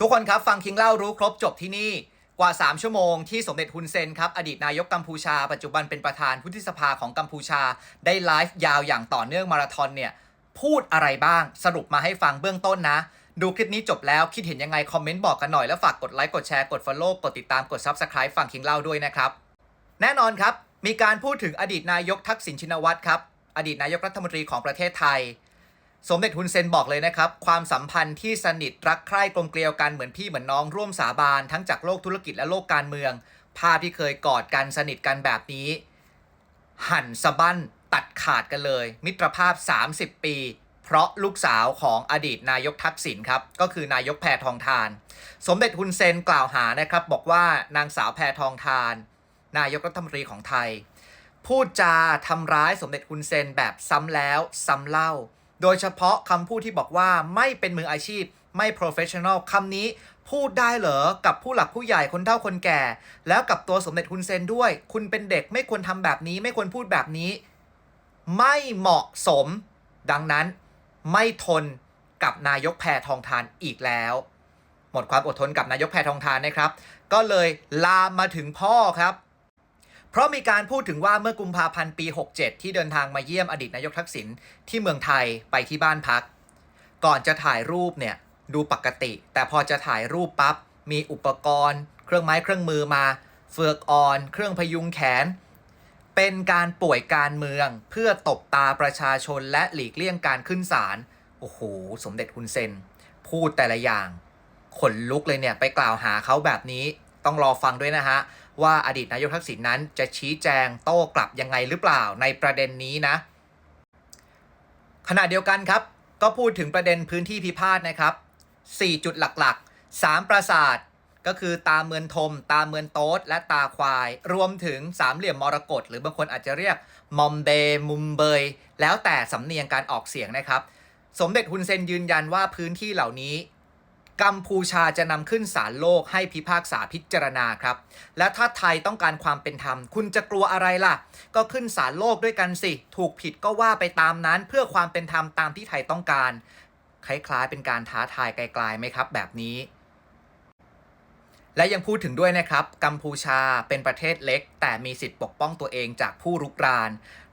ทุกคนครับฟังคิงเล่ารู้ครบจบที่นี่กว่า 3 ชั่วโมงที่สมเด็จฮุนเซนครับอดีตนายกกัมพูชา ปัจจุบันเป็นประธานวุฒิสภาของกัมพูชา ได้ไลฟ์ยาวอย่างต่อเนื่องมาราธอนเนี่ยพูดอะไรบ้างสรุปมาให้ฟังเบื้องต้นนะ ดูคลิปนี้จบแล้วคิดเห็นยังไง คอมเมนต์บอกกันหน่อย แล้วฝากกดไลค์กดแชร์กด Follow กดติดตามกด Subscribe ฟังคิงเล่าด้วยนะครับ แน่นอนครับ มีการพูดถึงอดีตนายกทักษิณชินวัตรครับอดีตนายกรัฐมนตรีของประเทศไทย สมเด็จฮุนเซนบอกเลยนะครับ ความสัมพันธ์ที่สนิทรักใคร่กลมเกลียวกันเหมือนพี่เหมือนน้องร่วมสาบานทั้งจากโลกธุรกิจและโลกการเมือง ภาพที่เคยกอดกันสนิทกันแบบนี้ หั่นสะบั้นตัดขาดกันเลย มิตรภาพ 30 ปี เพราะลูกสาวของอดีตนายกทักษิณครับ ก็คือนายกแพทองทาน สมเด็จฮุนเซนกล่าวหานะครับ บอกว่านางสาวแพทองทาน นายกรัฐมนตรีของไทย พูดจาทำร้ายสมเด็จฮุนเซนแบบซ้ำแล้วซ้ำเล่า โดยเฉพาะคำพูดที่บอกว่าไม่เป็นมืออาชีพ ไม่ professional คำนี้พูดได้เหรอ กับผู้หลักผู้ใหญ่คนเฒ่าคนแก่ แล้วกับตัวสมเด็จฮุนเซนด้วย คุณเป็นเด็กไม่ควรทำแบบนี้ ไม่ควรพูดแบบนี้ ไม่เหมาะสม ดังนั้นไม่ทนกับนายกแพทองทานอีกแล้ว หมดความอดทนกับนายกแพทองทานนะครับ ก็เลยลามมาถึงพ่อครับ เพราะมีการพูดถึงว่าเมื่อกุมภาพันธ์ปี 67 ที่เดินทางมาเยี่ยมอดีตนายกทักษิณที่เมืองไทยไปที่บ้านพัก ก่อนจะถ่ายรูปเนี่ยดูปกติ แต่พอจะถ่ายรูปปั๊บมีอุปกรณ์ เครื่องไม้เครื่องมือมา เฟือกอ่อน เครื่องพยุงแขน เป็นการป่วยการเมืองเพื่อตบตาประชาชนและหลีกเลี่ยงการขึ้นศาลโอ้โหสมเด็จฮุนเซน พูดแต่ละอย่างขนลุกเลยเนี่ยไปกล่าวหาเขาแบบนี้ต้องรอฟังด้วยนะฮะ ว่าอดีตนายกทักษิณนั้นจะชี้แจงโต้กลับยังไงหรือเปล่าในประเด็นนี้นะ ขณะเดียวกันครับ ก็พูดถึงประเด็นพื้นที่พิพาทนะครับ 4 จุดหลักๆ 3 ปราสาทก็คือตาเมือนทม ตาเมือนโต๊ดและตาควาย รวมถึงสามเหลี่ยมมรกตหรือบางคนอาจจะเรียกมอมเบยมุมเบย แล้วแต่สำเนียงการออกเสียงนะครับ สมเด็จฮุนเซนยืนยันว่าพื้นที่เหล่านี้ กัมพูชาจะนำขึ้นศาลโลกให้พิพากษาพิจารณาครับ และถ้าไทยต้องการความเป็นธรรม คุณจะกลัวอะไรล่ะ ก็ขึ้นศาลโลกด้วยกันสิ ถูกผิดก็ว่าไปตามนั้นเพื่อความเป็นธรรมตามที่ไทยต้องการ คล้ายๆ เป็นการท้าทายไกลๆไหมครับ แบบนี้และยังพูดถึงด้วยนะครับ กัมพูชาเป็นประเทศเล็ก แต่มีสิทธิ์ปกป้องตัวเองจากผู้รุกราน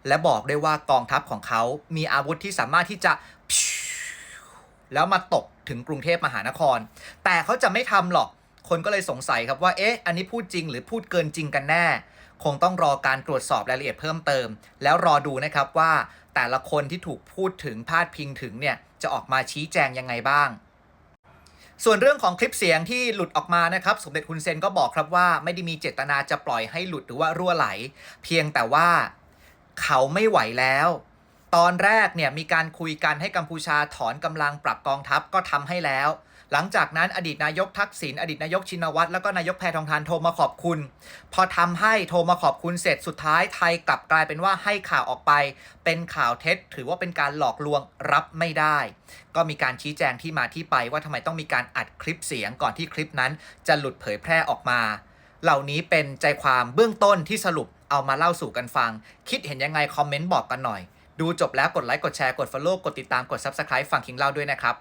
และบอกได้ว่ากองทัพของเขา มีอาวุธที่สามารถที่จะ แล้วมาตกถึงกรุงเทพมหานคร แต่เขาจะไม่ทำหรอก คนก็เลยสงสัยครับว่า เอ๊ะ อันนี้พูดจริงหรือพูดเกินจริงกันแน่ คงต้องรอการตรวจสอบรายละเอียดเพิ่มเติม แล้วรอดูนะครับว่าแต่ละคนที่ถูกพูดถึงพาดพิงถึงเนี่ยจะออกมาชี้แจงยังไงบ้าง ส่วนเรื่องของคลิปเสียงที่หลุดออกมานะครับ สมเด็จฮุนเซนก็บอกครับว่าไม่ได้มีเจตนาจะปล่อยให้หลุดหรือว่ารั่วไหล เพียงแต่ว่าเขาไม่ไหวแล้ว ตอนแรกเนี่ยมีการคุยกันให้กัมพูชาถอนกำลังปรับกองทัพก็ทำให้แล้ว หลังจากนั้นอดีตนายกทักษิณอดีตนายกชินวัตรแล้วก็นายกแพทองทานโทรมาขอบคุณ พอทำให้โทรมาขอบคุณเสร็จสุดท้ายไทยกลับกลายเป็นว่าให้ข่าวออกไป เป็นข่าวเท็จ ถือว่าเป็นการหลอกลวงรับไม่ได้ ก็มีการชี้แจงที่มาที่ไปว่าทำไมต้องมีการอัดคลิปเสียงก่อนที่คลิปนั้นจะหลุดเผยแพร่ออกมา เหล่านี้เป็นใจความเบื้องต้นที่สรุปเอามาเล่าสู่กันฟัง คิดเห็นยังไงคอมเมนต์บอกกันหน่อย ดูจบแล้วกดไลค์กดแชร์กด Follow กดติดตามกด Subscribe ฟังคิงเล่าด้วยนะครับ